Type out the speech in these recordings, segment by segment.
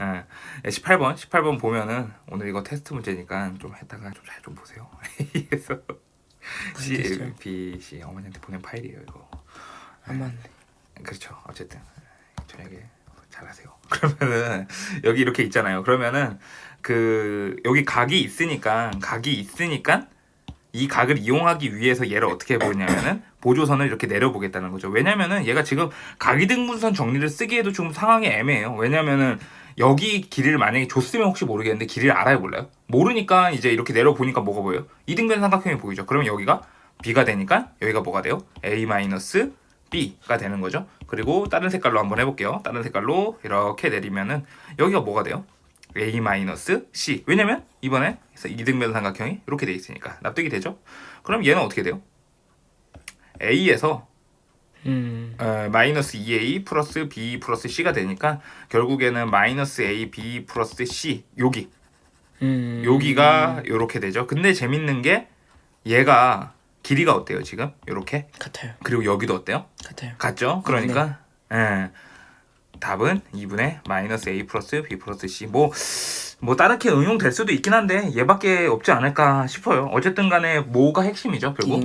예, 18번 18번 보면은 오늘 이거 테스트 문제니까 좀 했다가 좀 잘 좀 보세요. 그래서 C 테스트요? L B C 어머니한테 보낸 파일이에요 이거. 안 맞네. 그렇죠. 어쨌든 저녁에 잘하세요. 그러면은 여기 이렇게 있잖아요. 그러면은 그 여기 각이 있으니까 각이 있으니까 이 각을 이용하기 위해서 얘를 어떻게 해보냐면은 보조선을 이렇게 내려보겠다는 거죠. 왜냐면은 얘가 지금 각이등분선 정리를 쓰기에도 좀 상황이 애매해요. 왜냐면은 여기 길이를 만약에 줬으면 혹시 모르겠는데 길이를 알아요 몰라요? 모르니까 이제 이렇게 내려보니까 뭐가 보여요? 이등변 삼각형이 보이죠. 그러면 여기가 B가 되니까 여기가 뭐가 돼요? A 마이너스 B가 되는 거죠. 그리고 다른 색깔로 한번 해볼게요. 다른 색깔로 이렇게 내리면은 여기가 뭐가 돼요? A 마이너스 C. 왜냐면 이번에 이등변 삼각형이 이렇게 돼 있으니까 납득이 되죠. 그럼 얘는 어떻게 돼요? A에서 음. 어, 마이너스 2A 플러스 B 플러스 C가 되니까 결국에는 마이너스 A, B 플러스 C 여기 음. 여기가 이렇게 되죠. 근데 재밌는 게 얘가 길이가 어때요 지금? 이렇게 같아요. 그리고 여기도 어때요? 같아요. 같죠? 그러니까 예. 답은 2분의 마이너스 A 플러스 B 플러스 C 뭐, 뭐 다르게 응용될 수도 있긴 한데 얘밖에 없지 않을까 싶어요 어쨌든 간에 뭐가 핵심이죠 결국.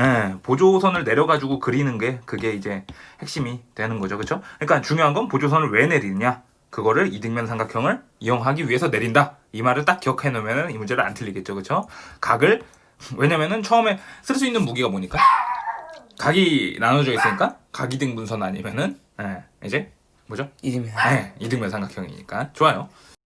예, 보조선을 내려가지고 그리는 게 그게 이제 핵심이 되는 거죠 그렇죠? 그러니까 중요한 건 보조선을 왜 내리느냐 그거를 이등변 삼각형을 이용하기 위해서 내린다 이 말을 딱 기억해 놓으면 이 문제를 안 틀리겠죠 그렇죠? 각을 왜냐면은 처음에 쓸 수 있는 무기가 뭐니까 각이 나눠져 있으니까 각이등분선 아니면은 예, 이제 뭐죠? 이름이 네, 이등변 삼각형이니까 좋아요.